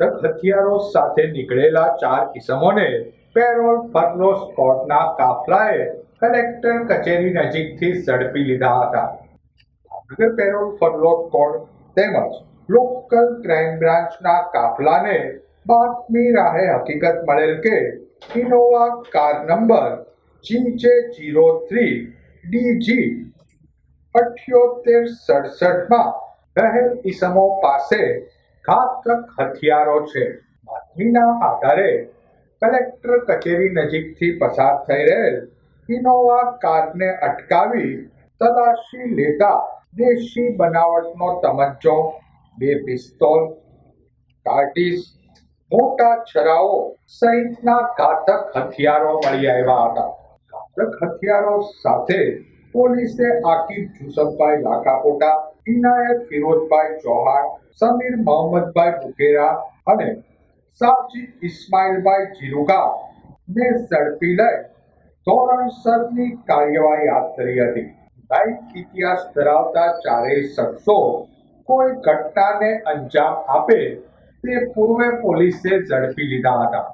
ઘાતક હથિયારો સાથે નીકળેલા ચાર કિસમોને પેરોલ ફરલો સ્કોટના કાફલાએ કલેક્ટર કચેરી નજીકથી ઝડપી લીધા હતા. ભાવનગર પેરોલ ફરલો સ્કોડ તેમજ લોકલ ક્રાઇમ બ્રાન્ચના કાફલાને બાતમી રાહે હકીકત મળેલ કે Innova car number G J zero three D G અઠ્યોતેર સડસઠમાં રહેલ ઈસમો પાસે ઘાતક હથિયારો છે. બાતમીના આધારે કલેક્ટર કચેરી નજીકથી પસાર થઈ રહેલ ઇનોવા કારને અટકાવી તલાશી લેતા દેશી બનાવટનો તમંચો બે પિસ્તોલ કાર્ટીસ મોટા છરાઓ સહિતના ઘાતક હથિયારો મળી આવ્યા હતા. ઘાતક હથિયારો સાથે પોલીસે આકીબ જુસફભાઈ લાખાપોટા ઇનાયત ફિરોજભાઈ ચૌહાણ, સમીર મોહમ્મદભાઈ બુકેરા અને સાજીદ ઇસ્માઇલભાઈ જીરુગા ને ઝડપી લઈ ધોરણસરની કાર્યવાહી હાથ ધરી હતી. લાઈફ ઇતિહાસ ધરાવતા ચારેય શખ્સો કોઈ ઘટનાને અંજામ આપે તે પૂર્વે પોલીસે ઝડપી લીધા હતા.